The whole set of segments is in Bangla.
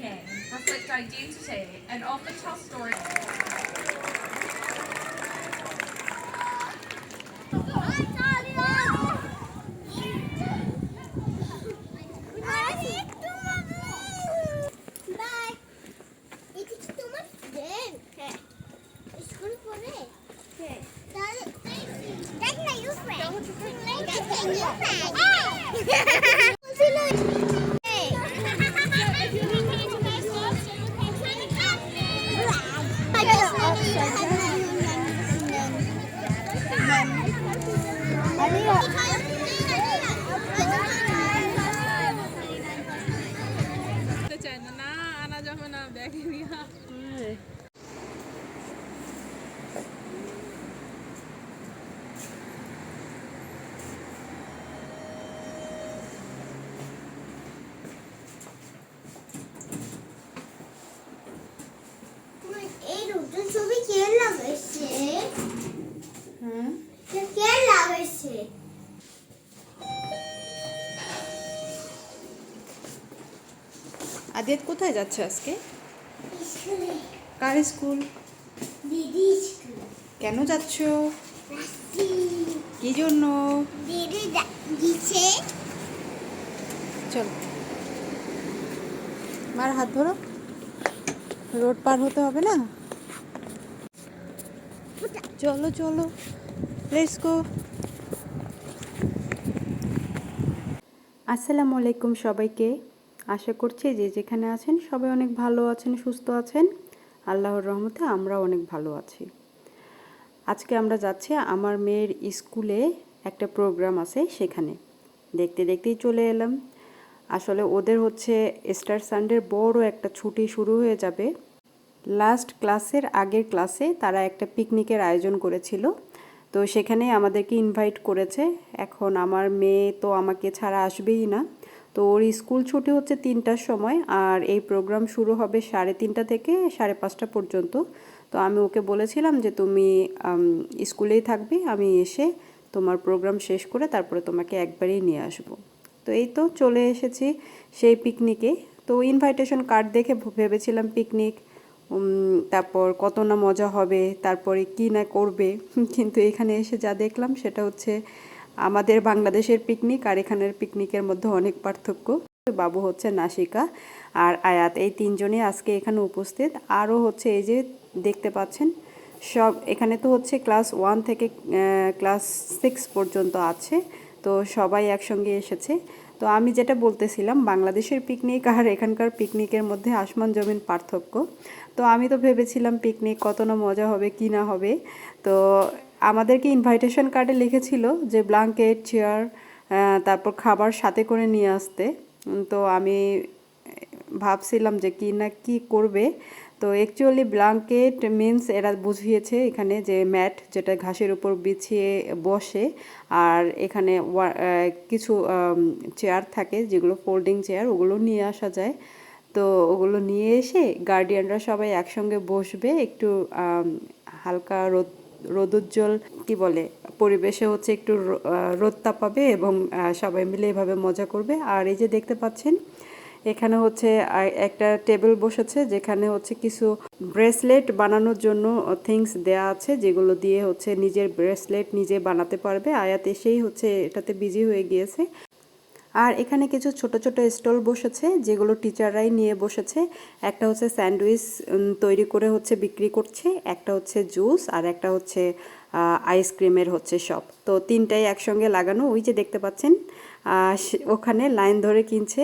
meaning, reflect identity, and often tell stories. Adit কোথায় যাচ্ছে আজকে? কার স্কুল? দিদি স্কুল। কেন যাচ্ছ? কি জন্য? দিদি দিছে। চল। মার হাত ধরো। রোড পার হতে হবে না? চলো চলো। লেটস গো আসসালামু আলাইকুম সবাইকে। আশা করছি যে যেখানে আছেন সবাই অনেক ভালো আছেন, সুস্থ আছেন। আল্লাহর রহমতে আমরা অনেক ভালো আছি। আজকে আমরা যাচ্ছি আমার মেয়ের স্কুলে একটা প্রোগ্রাম আছে সেখানে। দেখতে দেখতেই চলে এলাম। আসলে ওদের হচ্ছে স্টার সানডের বড় একটা ছুটি শুরু হয়ে যাবে। লাস্ট ক্লাসের আগের ক্লাসে তারা একটা পিকনিকের আয়োজন করেছিল। তো সেখানে আমাদেরকে ইনভাইট করেছে। এখন আমার মেয়ে তো আমাকে ছাড়া আসবেই না। তো ওর স্কুল ছুটি হচ্ছে তিনটার সময় আর এই প্রোগ্রাম শুরু হবে সাড়ে তিনটা থেকে সাড়ে পাঁচটা পর্যন্ত। তো আমি ওকে বলেছিলাম যে তুমি স্কুলেই থাকবে, আমি এসে তোমার প্রোগ্রাম শেষ করে তারপরে তোমাকে একবারেই নিয়ে আসব। তো এই তো চলে এসেছি সেই পিকনিকে তো ইনভাইটেশন কার্ড দেখে ভেবেছিলাম পিকনিক তারপর কত না মজা হবে, তারপরে কি না করবে। কিন্তু এখানে এসে যা দেখলাম সেটা হচ্ছে আমাদের বাংলাদেশের পিকনিক আর এখানের পিকনিকের মধ্যে অনেক পার্থক্য। বাবু হচ্ছে নাসিকা আর আয়াত, এই তিনজনই আজকে এখানে উপস্থিত। আরও হচ্ছে এই যে দেখতে পাচ্ছেন, সব এখানে তো হচ্ছে ক্লাস ওয়ান থেকে ক্লাস সিক্স পর্যন্ত আছে, তো সবাই একসঙ্গে এসেছে। তো আমি যেটা বলতেছিলাম, বাংলাদেশের পিকনিক আর এখানকার পিকনিকের মধ্যে আসমান জমিন পার্থক্য। তো আমি তো ভেবেছিলাম পিকনিক কত না মজা হবে, কি না হবে। তো আমাদেরকে ইনভাইটেশন কার্ডে লিখেছিল যে ব্ল্যাঙ্কেট চেয়ার তারপর খাবার সাথে করে নিয়ে আসতে। তো আমি ভাবছিলাম যে কি না কি করবে। তো অ্যাকচুয়ালি ব্ল্যাঙ্কেট মিন্স এরা বুঝিয়েছে এখানে যে ম্যাট যেটা ঘাসের উপর বিছিয়ে বসে আর এখানে কিছু চেয়ার থাকে যেগুলো ফোল্ডিং চেয়ার ওগুলো নিয়ে আসা যায়। তো ওগুলো নিয়ে এসে গার্ডিয়ানরা সবাই একসঙ্গে বসবে, একটু হালকা রোদ রোদোজ্জ্বল কি বলে পরিবেশে হচ্ছে একটু রো- আহ, রোদ তাপাবে এবং সবাই মিলে এভাবে মজা করবে। আর এই যে দেখতে পাচ্ছেন এখানে হচ্ছে একটা টেবিল বসেছে যেখানে হচ্ছে কিছু ব্রেসলেট বানানোর জন্য থিংস দেয়া আছে যেগুলো দিয়ে হচ্ছে নিজের ব্রেসলেট নিজে বানাতে পারবে। আয়াত এসেই হচ্ছে এটাতে বিজি হয়ে গিয়েছে। আর এখানে কিছু ছোট ছোট স্টল বসেছে, যেগুলো টিচাররাই নিয়ে বসেছে। একটা হচ্ছে স্যান্ডউইচ তৈরি করে হচ্ছে বিক্রি করছে, একটা হচ্ছে জুস, আর একটা হচ্ছে আইসক্রিমের হচ্ছে শপ তো তিনটাই একসঙ্গে লাগানো, ওই যে দেখতে পাচ্ছেন ওখানে লাইন ধরে কিনছে,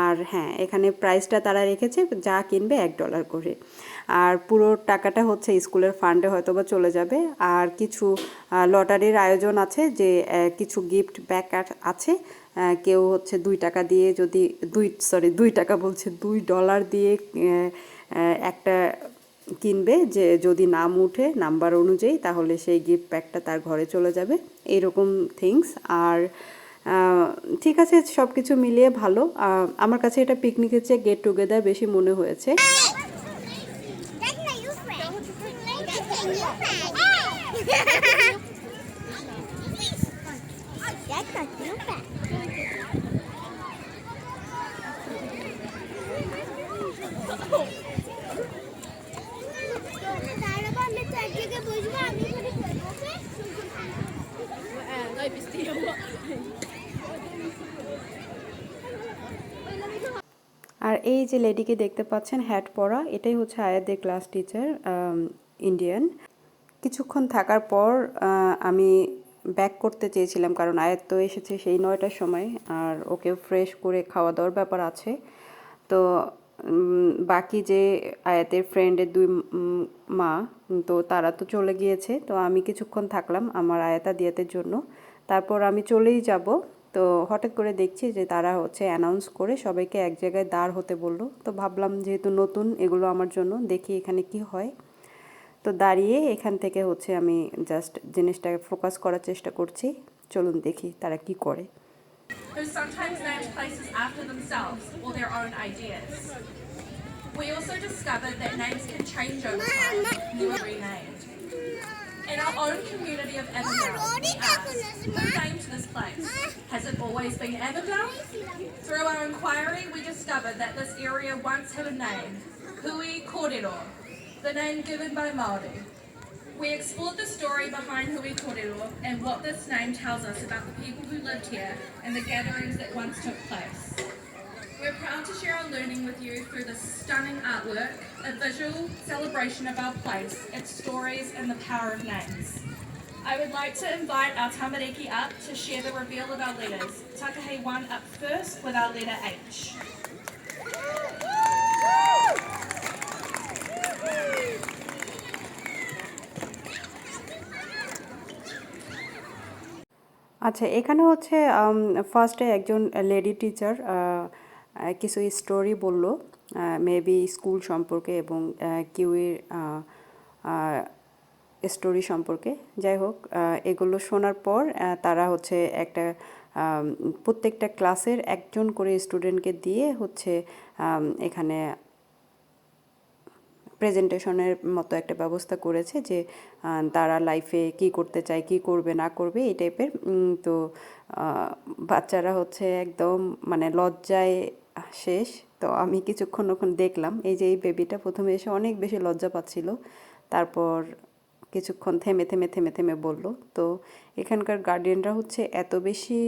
আর হ্যাঁ এখানে প্রাইসটা তারা রেখেছে, যা কিনবে এক ডলার করে। আর পুরো টাকাটা হচ্ছে স্কুলের ফান্ডে হয়তো বা চলে যাবে। আর কিছু লটারির আয়োজন আছে, যে কিছু গিফট ব্যাক আছে কেউ হচ্ছে দুই টাকা দিয়ে যদি দুই সরি দুই টাকা বলছে, দুই ডলার দিয়ে একটা কিনবে যে যদি নাম উঠে নাম্বার অনুযায়ী, তাহলে সেই গিফট প্যাকটা তার ঘরে চলে যাবে। এইরকম থিংস আর ঠিক আছে সব কিছু মিলিয়ে ভালো। আমার কাছে এটা পিকনিকের চেয়ে গেট টুগেদার বেশি মনে হয়েছে। দেখ না ইউ ফ্রেন্ড দেখ না ইউ ফ্রেন্ড দেখ না ইউ ফ্রেন্ড তার আবার আমি তো এক জায়গায় বসবো আমি এখানে বসবো ওকে আর এই যে লেডিকে দেখতে পাচ্ছেন হ্যাট পরা। এটাই হচ্ছে আয়াদের ক্লাস টিচার ইন্ডিয়ান কিছুক্ষণ থাকার পর আমি ব্যাক করতে চেয়েছিলাম কারণ আয়াত তো এসেছে সেই নয়টার সময়, আর ওকে ফ্রেশ করে খাওয়া দাওয়ার ব্যাপার আছে। তো বাকি যে আয়াতের ফ্রেন্ডের দুই মা, তো তারা তো চলে গিয়েছে। তো আমি কিছুক্ষণ থাকলাম আমার আয়াতা দিয়াতের জন্য। তারপর আমি চলেই যাব। তো হঠাৎ করে দেখছি যে তারা হচ্ছে অ্যানাউন্স করে সবাইকে এক জায়গায় দাঁড় হতে বলল। তো ভাবলাম যেহেতু নতুন এগুলো আমার জন্য দেখি এখানে কি হয়। তো দাঁড়িয়ে এখান থেকে হচ্ছে আমি জাস্ট জিনিসটাকে ফোকাস করার চেষ্টা করছি। চলুন দেখি তারা কি করে. We also discovered that names can change over time, renamed. In our own community of Avondale, we asked, who named this place? Has it always been Avondale? Through our inquiry, we discovered that this area once had a name, Hui Kōrero, the name given by Māori. We explored the story behind Hui Kōrero and what this name tells us about the people who lived here and the gatherings that once took place. We're proud to share our learning with you through this stunning artwork, a visual celebration of our place, its stories, and the power of names. I would like to invite our tamariki up to share the reveal of our letters. Takahe 1 up first with our letter H. আচ্ছা এখানে হচ্ছে ফার্স্টে একজন লেডি টিচার কিছু স্টোরি বলল মেবি স্কুল সম্পর্কে এবং কিউইর স্টোরি সম্পর্কে। যাই হোক এগুলো শোনার পর তারা হচ্ছে একটা প্রত্যেকটা ক্লাসের একজন করে স্টুডেন্টকে দিয়ে হচ্ছে এখানে প্রেজেন্টেশনের মতো একটা ব্যবস্থা করেছে যে তারা লাইফে কি করতে চায়, কি করবে, না করবে, এই টাইপের তো বাচ্চারা হচ্ছে একদম মানে লজ্জায় শেষ। তো আমি কিছুক্ষণ ওখান দেখলাম, এই যে এই বেবিটা প্রথমে এসে অনেক বেশি লজ্জা পাচ্ছিল। তারপর কিছুক্ষণ থেমে থেমে থেমে থেমে বলল, তো এখানকার গার্ডিয়ানরা হচ্ছে এত বেশি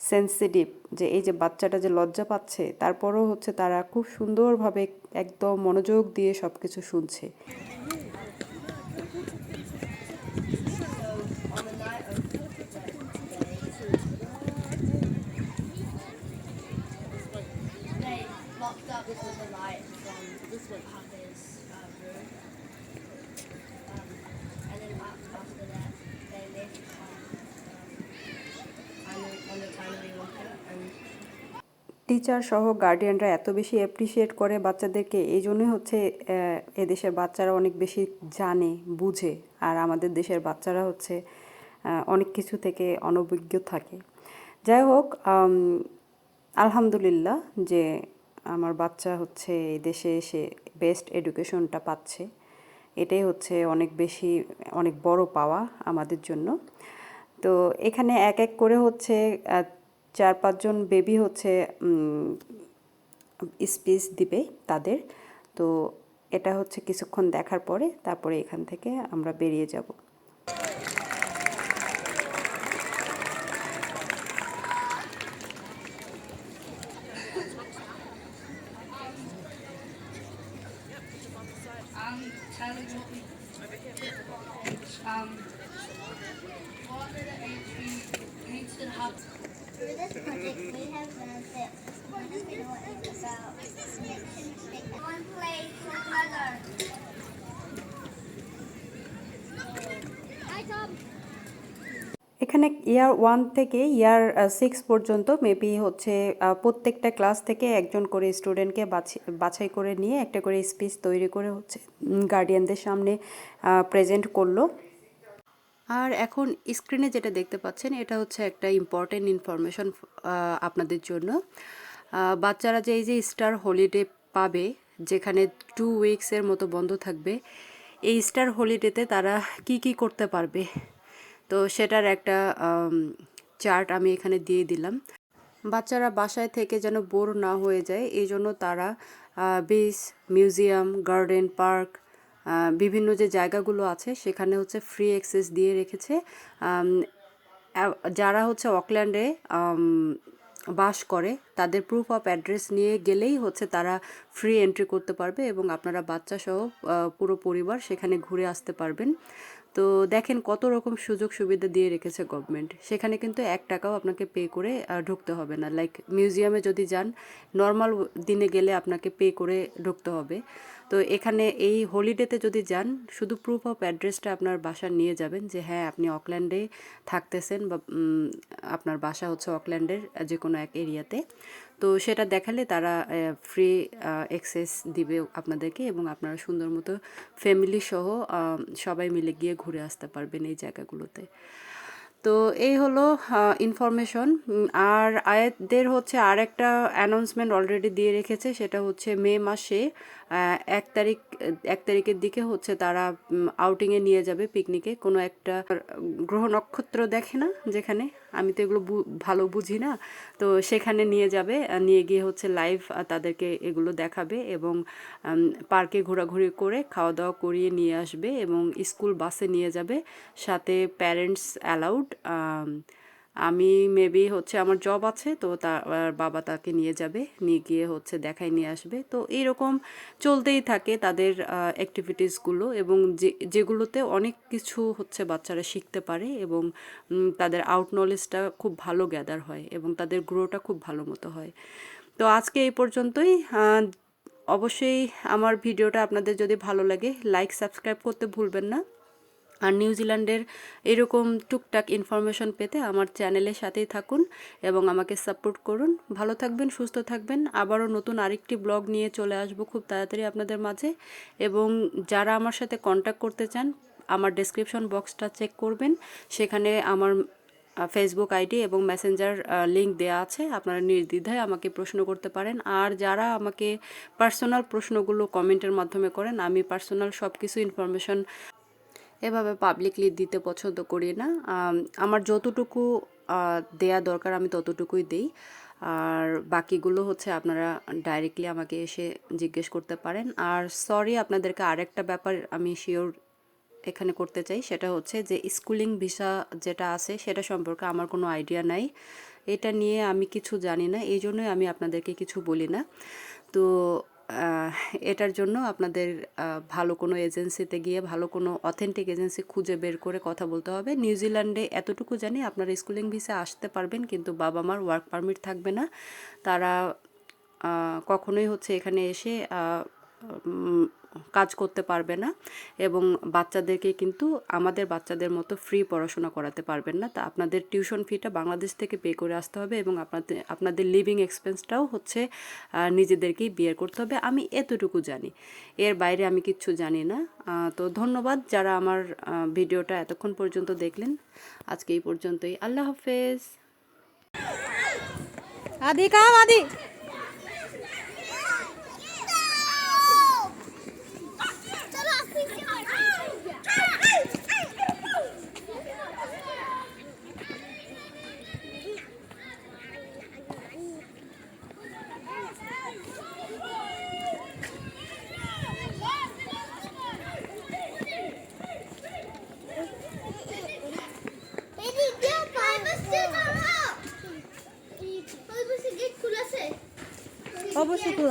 সেন্সিটিভ যে এই যে বাচ্চাটা যে লজ্জা পাচ্ছে, তারপরও হচ্ছে তারা খুব সুন্দরভাবে একদম মনোযোগ দিয়ে সব কিছু শুনছে they up with the light from Papa's uh, room. Um, and then after that, they left um, um, on the locker and teacher সহ গার্ডিয়ানরা এত বেশি অ্যাপ্রিসিয়েট করে বাচ্চাদেরকে এই জন্যই হচ্ছে এদেশের বাচ্চারা অনেক বেশি জানে বুঝে আর আমাদের দেশের বাচ্চারা হচ্ছে অনেক কিছু থেকে অনভিজ্ঞ থাকে যাই হোক আলহামদুলিল্লাহ যে আমার বাচ্চা হচ্ছে এই দেশে এসে বেস্ট এডুকেশনটা পাচ্ছে। এটাই হচ্ছে অনেক বেশি, অনেক বড় পাওয়া আমাদের জন্য। তো এখানে এক এক করে হচ্ছে চার পাঁচজন বেবি হচ্ছে স্পিচ দিবে তাদের। তো এটা হচ্ছে কিছুক্ষণ দেখার পরে তারপরে এখান থেকে আমরা বেরিয়ে যাব Um, Charlie, what we, um, what letter H we need to have For এখানে ইয়ার ওয়ান থেকে ইয়ার সিক্স পর্যন্ত মেবি হচ্ছে আহ, প্রত্যেকটা ক্লাস থেকে একজন করে স্টুডেন্টকে বাছাই করে নিয়ে একটা করে স্পিচ তৈরি করে হচ্ছে গার্ডিয়ানদের সামনে প্রেজেন্ট করল। আর এখন স্ক্রিনে যেটা দেখতে পাচ্ছেন, এটা হচ্ছে একটা ইম্পর্টেন্ট ইনফরমেশন আপনাদের জন্য। বাচ্চারা যে এই যে স্টার হলিডে পাবে, যেখানে টু উইকসের মতো বন্ধ থাকবে, এই স্টার হলিডেতে তারা কি কি করতে পারবে? তো সেটার একটা চার্ট আমি এখানে দিয়ে দিলাম। বাচ্চারা বাসায় থেকে যেন বোর না হয়ে যায়, এই জন্য তারা বিচ মিউজিয়াম গার্ডেন পার্ক বিভিন্ন যে জায়গাগুলো আছে, সেখানে হচ্ছে ফ্রি অ্যাক্সেস দিয়ে রেখেছে। যারা হচ্ছে অকল্যান্ডে বাস করে, তাদের প্রুফ অফ অ্যাড্রেস নিয়ে গেলেই হচ্ছে তারা ফ্রি এন্ট্রি করতে পারবে এবং আপনারা বাচ্চা সহ পুরো পরিবার সেখানে ঘুরে আসতে পারবেন। তো দেখেন কত রকম সুযোগ সুবিধা দিয়ে রেখেছে গভর্নমেন্ট সেখানে কিন্তু এক টাকাও আপনাকে পে করে ঢুকতে হবে না। লাইক মিউজিয়ামে যদি যান নর্মাল দিনে গেলে আপনাকে পে করে ঢুকতে হবে। তো এখানে এই হলিডেতে যদি যান, শুধু প্রুফ অফ অ্যাড্রেসটা আপনার বাসা নিয়ে যাবেন যে হ্যাঁ আপনি অকল্যান্ডে থাকতেছেন বা আপনার বাসা হচ্ছে অকল্যান্ডের যে কোনো এক এরিয়াতে। তো সেটা দেখালে তারা ফ্রি এক্সেস দিবে আপনাদেরকে এবং আপনারা সুন্দর মতো ফ্যামিলি সহ সবাই মিলে গিয়ে ঘুরে আসতে পারবেন এই জায়গাগুলোতে। তো এই হলো ইনফরমেশন আর আয়াতদের হচ্ছে আর একটা অ্যানাউন্সমেন্ট অলরেডি দিয়ে রেখেছে, সেটা হচ্ছে মে মাসে এক তারিখ, এক তারিখের দিকে হচ্ছে তারা আউটিংয়ে নিয়ে যাবে পিকনিকে কোনো একটা গ্রহ নক্ষত্র দেখে না, যেখানে? আমি তো এগুলো ভালো বুঝি না। তো সেখানে নিয়ে যাবে নিয়ে গিয়ে হচ্ছে লাইভ তাদেরকে এগুলো দেখাবে এবং পার্কে ঘোরাঘুরি করে খাওয়া দাওয়া করিয়ে নিয়ে আসবে এবং স্কুল বাসে নিয়ে যাবে। সাথে প্যারেন্টস অ্যালাউড আমি মেবি হচ্ছে আমার জব আছে, তো তার বাবা তাকে নিয়ে যাবে, নিয়ে গিয়ে হচ্ছে দেখায় নিয়ে আসবে। তো এইরকম চলতেই থাকে তাদের অ্যাক্টিভিটিসগুলো এবং যে, যেগুলোতে অনেক কিছু হচ্ছে বাচ্চারা শিখতে পারে এবং তাদের আউট নলেজটা খুব ভালো গ্যাদার হয় এবং তাদের গ্রোটা খুব ভালো মতো হয়। তো আজকে এই পর্যন্তই অবশ্যই আমার ভিডিওটা আপনাদের যদি ভালো লাগে লাইক সাবস্ক্রাইব করতে ভুলবেন না। আর নিউজিল্যান্ডের এরকম টুকটাক ইনফরমেশন পেতে আমার চ্যানেলের সাথেই থাকুন এবং আমাকে সাপোর্ট করুন। ভালো থাকবেন, সুস্থ থাকবেন। আবারও নতুন আরেকটি ব্লগ নিয়ে চলে আসব খুব তাড়াতাড়ি আপনাদের মাঝে। এবং যারা আমার সাথে কন্ট্যাক্ট করতে চান, আমার ডেসক্রিপশন বক্সটা চেক করবেন। সেখানে আমার ফেসবুক আইডি এবং মেসেঞ্জার লিঙ্ক দেওয়া আছে। আপনারা নির্দ্বিধায় আমাকে প্রশ্ন করতে পারেন। আর যারা আমাকে পার্সোনাল প্রশ্নগুলো কমেন্টের মাধ্যমে করেন, আমি পার্সোনাল সব কিছু ইনফরমেশন এভাবে পাবলিকলি দিতে পছন্দ করি না। আমার যতটুকু দেয়া দরকার আমি ততটুকুই দিই। আর বাকিগুলো হচ্ছে আপনারা ডাইরেক্টলি আমাকে এসে জিজ্ঞেস করতে পারেন। আর সরি আপনাদেরকে আরেকটা ব্যাপার আমি শিওর এখানে করতে চাই, সেটা হচ্ছে যে স্কুলিং ভিসা যেটা আছে, সেটা সম্পর্কে আমার কোনো আইডিয়া নাই। এটা নিয়ে আমি কিছু জানি না এই জন্যই আমি আপনাদেরকে কিছু বলি না। তো এটার জন্য আপনাদের ভালো কোনো এজেন্সিতে গিয়ে ভালো কোনো অথেন্টিক এজেন্সি খুঁজে বের করে কথা বলতে হবে। নিউজিল্যান্ডে এতটুকু জানি আপনারা স্কুলিং ভিসা আসতে পারবেন, কিন্তু বাবা মার ওয়ার্ক পারমিট থাকবে না। তারা কখনোই হচ্ছে এখানে এসে কাজ করতে পারবে না এবং বাচ্চাদেরকে কিন্তু আমাদের বাচ্চাদের মতো ফ্রি পড়াশোনা করাতে পারবেন না। তা আপনাদের টিউশন ফিটা বাংলাদেশ থেকে পে করে আসতে হবে এবং আপনাদের আপনাদের লিভিং এক্সপেন্সটাও হচ্ছে নিজেদেরকেই বিয়ার করতে হবে। আমি এতটুকু জানি। এর বাইরে আমি কিচ্ছু জানি না। তো ধন্যবাদ যারা আমার ভিডিওটা এতক্ষণ পর্যন্ত দেখলেন। আজকে এই পর্যন্তই। আল্লাহ হাফেজ। আদি কাম, আদি। অবশ্যই তোর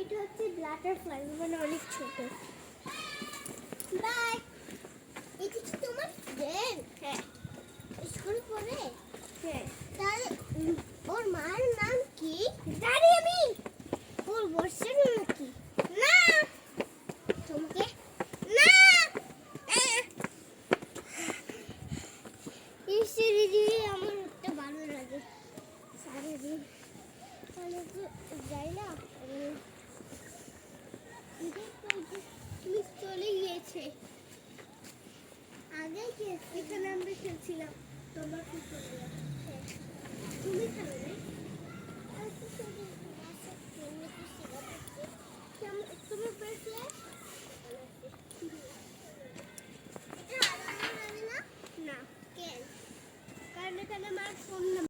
এটা হচ্ছে ব্ল্যাটার ব্লাটারফ্লাই মানে অনেক ছোট। বাই এটা কি তোমার ফ্রেন্ড হ্যাঁ স্কুল পড়ে হ্যাঁ তাহলে ওর মার নাম কি জানি আমি ওর বর্ষের নাম কি না তোমাকে না আমার উঠতে ভালো লাগে সারাদিন তাহলে তো যাই না মিস চলে গিয়েছে। আগে এখানে আমরা খেলছিলাম, তোমার তুমি খেলো নাই আচ্ছা, আচ্ছা, তুমি পেয়েছিলে না? কেন? কারণ এখানে আমার ফোন